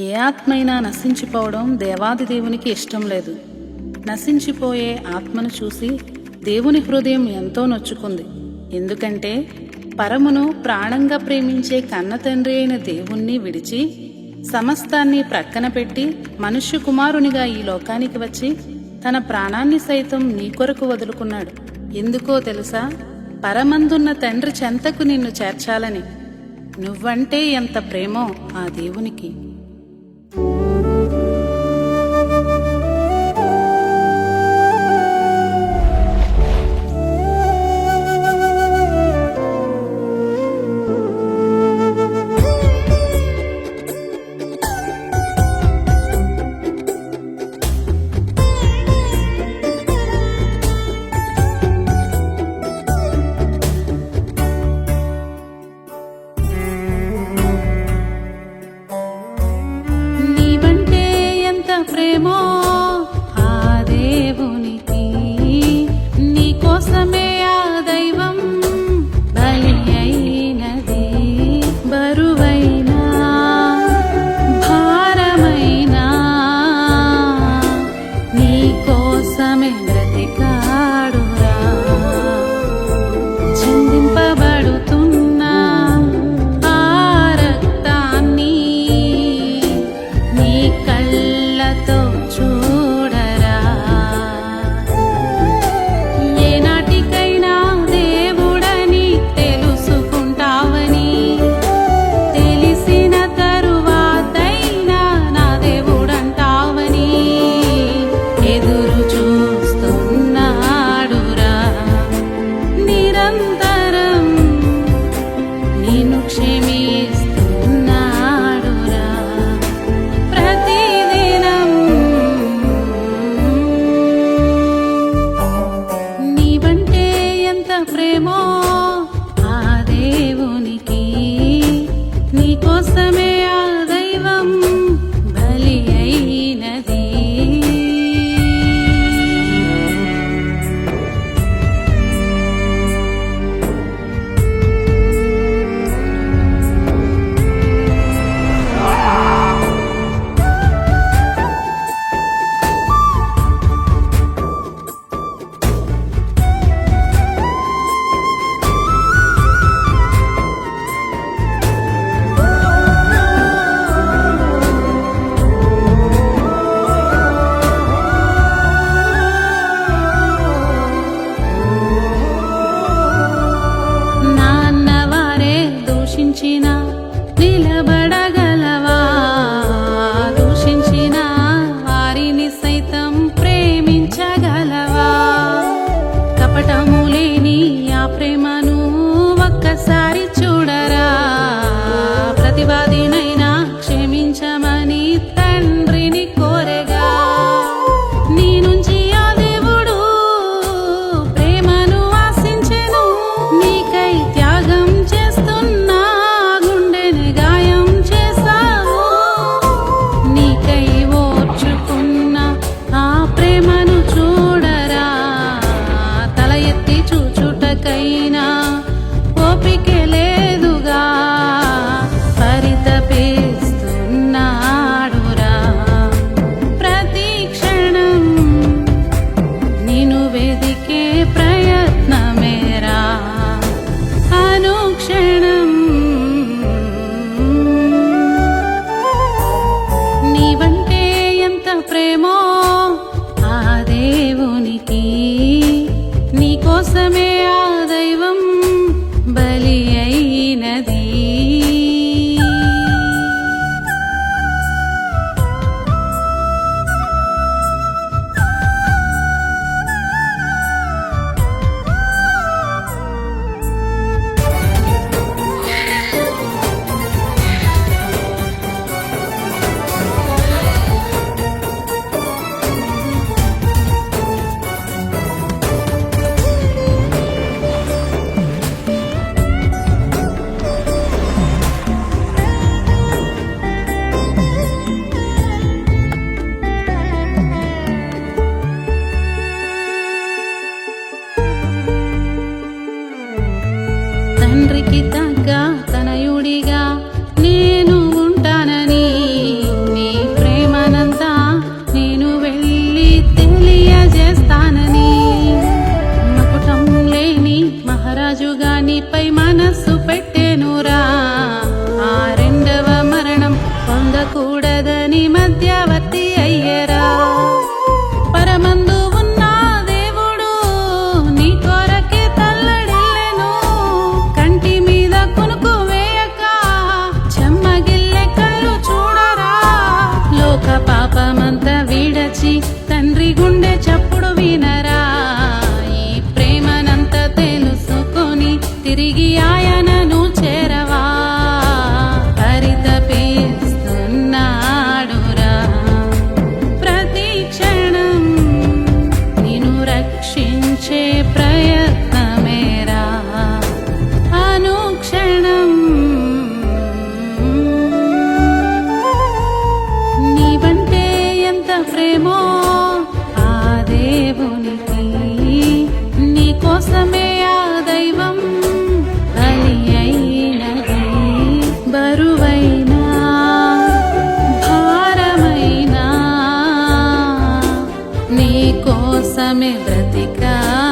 ఏ ఆత్మైనా నశించిపోవడం దేవాది దేవునికి ఇష్టం లేదు. నశించిపోయే ఆత్మను చూసి దేవుని హృదయం ఎంతో నొచ్చుకుంది. ఎందుకంటే పరమును ప్రాణంగా ప్రేమించే కన్న తండ్రి అయిన దేవుణ్ణి విడిచి సమస్తాన్ని ప్రక్కన పెట్టి మనుష్య కుమారునిగా ఈ లోకానికి వచ్చి తన ప్రాణాన్ని సైతం నీ కొరకు వదులుకున్నాడు. ఎందుకో తెలుసా? పరమందున్న తండ్రి చెంతకు నిన్ను చేర్చాలని. నువ్వంటే ఎంత ప్రేమో ఆ దేవునికి. ప్రేమో നിലപട mari kita gapai cosa me practicar.